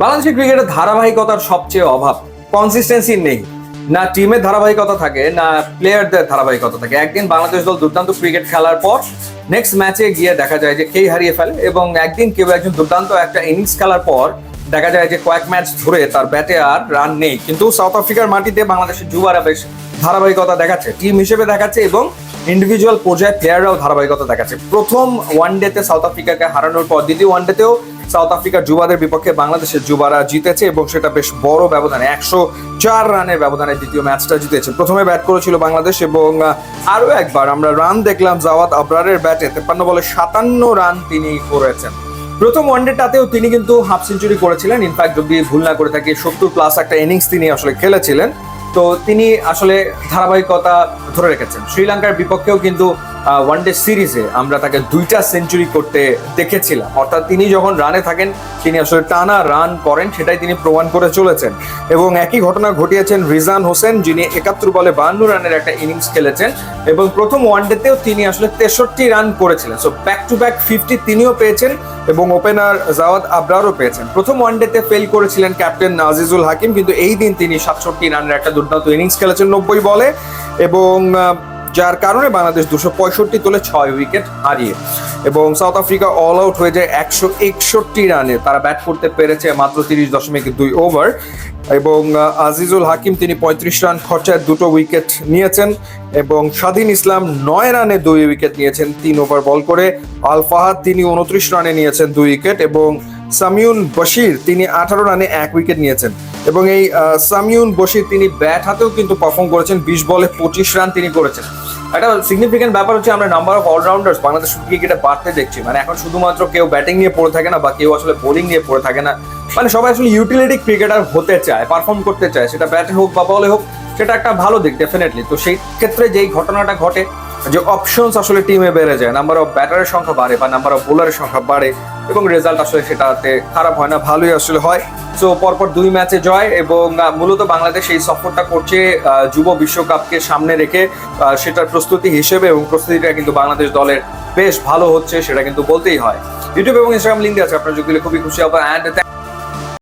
বাংলাদেশের ক্রিকেটের ধারাবাহিকতার সবচেয়ে অভাব কনসিস্টেন্সি নেই। না টিমের ধারাবাহিকতা থাকে, না প্লেয়ারদের ধারাবাহিকতা থাকে। একদিন বাংলাদেশ দল দুর্দান্ত ক্রিকেট খেলার পর নেক্সট ম্যাচে গিয়ে দেখা যায় যে খেই হারিয়ে ফেলে এবং একদিন কেউ একজন দুর্দান্ত একটা ইনিংস খেলার পর দেখা যায় যে কয়েক ম্যাচ ধরে তার ব্যাটে আর রান নেই। কিন্তু সাউথ আফ্রিকার মাটিতে বাংলাদেশের যুবারা বেশ ধারাবাহিকতা দেখাচ্ছে টিম হিসেবে দেখাচ্ছে এবং ইন্ডিভিজুয়াল পর্যায়ে প্লেয়াররাও ধারাবাহিকতা দেখাচ্ছে। প্রথম ওয়ান ডেতে সাউথ আফ্রিকাকে হারানোর পর, দ্বিতীয় ওয়ান ডেতেও সাউথ আফ্রিকার যুবাদের বিপক্ষে বাংলাদেশের যুবারা জিতেছে এবং সেটা বেশ বড় ব্যবধানে, একশো চার রানের ব্যবধানে দ্বিতীয় ম্যাচটা জিতেছে। প্রথমে ব্যাট করেছিল বাংলাদেশ এবং আরও একবার আমরা রান দেখলাম জাওয়াত আবরারের ব্যাটে। তেপ্পান্ন বলে সাতান্ন রান তিনি করেছেন। প্রথম ওয়ানডেটাতেও তিনি কিন্তু হাফ সেঞ্চুরি করেছিলেন। ইনফ্যাক্ট যদি ভুল না করে থাকি, সত্তর প্লাস একটা ইনিংস তিনি আসলে খেলেছিলেন। তো তিনি আসলে ধারাবাহিকতা ধরে রেখেছেন। শ্রীলঙ্কার বিপক্ষেও কিন্তু ওয়ানডে সিরিজে আমরা তাকে দুইটা সেঞ্চুরি করতে দেখেছিলাম। অর্থাৎ তিনি যখন রানে থাকেন, তিনি আসলে টানা রান করেন, সেটাই তিনি প্রমাণ করে চলেছেন। এবং একই ঘটনা ঘটিয়েছেন রিজান হোসেন, যিনি একাত্তর বলে বান্ন রানের একটা ইনিংস খেলেছেন। এবং প্রথম ওয়ানডেতেও তিনি আসলে তেষট্টি রান করেছিলেন। So back to back fifty তিনিও পেয়েছেন এবং ওপেনার জাওয়াদ আবরারও পেয়েছেন। প্রথম ওয়ানডেতে ফেল করেছিলেন ক্যাপ্টেন নাজিজুল হাকিম, কিন্তু এই দিন তিনি সাতষট্টি রানের একটা দুর্দান্ত ইনিংস খেলেছেন নব্বই বলে। এবং যার কারণে বাংলাদেশ দুশো পঁয়ষট্টি তোলে ছয় উইকেট হারিয়ে এবং সাউথ আফ্রিকা অল আউট হয়ে যায় একশো একষট্টি রানে। তারা ব্যাট করতে পেরেছে মাত্র তিরিশ দশমিক দুই ওভার এবং আজিজুল হাকিম তিনি পঁয়ত্রিশ রান খরচায় দুটো উইকেট নিয়েছেন এবং স্বাধীন ইসলাম নয় রানে দুই উইকেট নিয়েছেন, তিন ওভার বল করে। আল ফাহাদ তিনি উনত্রিশ রানে নিয়েছেন দুই উইকেট এবং সামিউন বশির তিনি আঠারো রানে এক উইকেট নিয়েছেন। এবং এই আহ, সামিউন বশির তিনি ব্যাট হাতেও কিন্তু পারফর্ম করেছেন বিশ বলে পঁচিশ রান তিনি করেছেন। একটা সিগনিফিকেন্ট ব্যাপার হচ্ছে আমরা নাম্বার অফ অলরাউন্ডার্স বাংলাদেশ ক্রিকেটে বাড়তে দেখছি। মানে এখন শুধুমাত্র কেউ ব্যাটিং নিয়ে পড়ে থাকে না বা কেউ আসলে বোলিং নিয়ে পড়ে থাকে না। মানে সবাই আসলে ইউটিলিটি ক্রিকেটার হতে চায় পারফর্ম করতে চায়। সেটা ব্যাটে হোক বা বলে হোক সেটা একটা ভালো দিক ডেফিনেটলি তো সেই ক্ষেত্রে যেই ঘটনাটা ঘটে যে অপশনস আসলে টিমে বেড়ে যায় নাম্বার অফ ব্যাটারের সংখ্যা বাড়ে বা নাম্বার অফ বোলারের সংখ্যা বাড়ে এবং রেজাল্ট আসলে সেটাতে খারাপ হয় না, ভালোই আসলে হয়। সো পরপর দুই ম্যাচে জয় এবং মূলত বাংলাদেশ এই সফরটা করছে যুব বিশ্বকাপকে সামনে রেখে সেটার প্রস্তুতি হিসেবে এবং প্রস্তুতিটা কিন্তু বাংলাদেশ দলের বেশ ভালো হচ্ছে, সেটা কিন্তু বলতেই হয়। ইউটিউব এবং ইনস্টাগ্রাম লিঙ্ক আছে, আপনার যদি খুবই খুশি হবেন। অ্যান্ড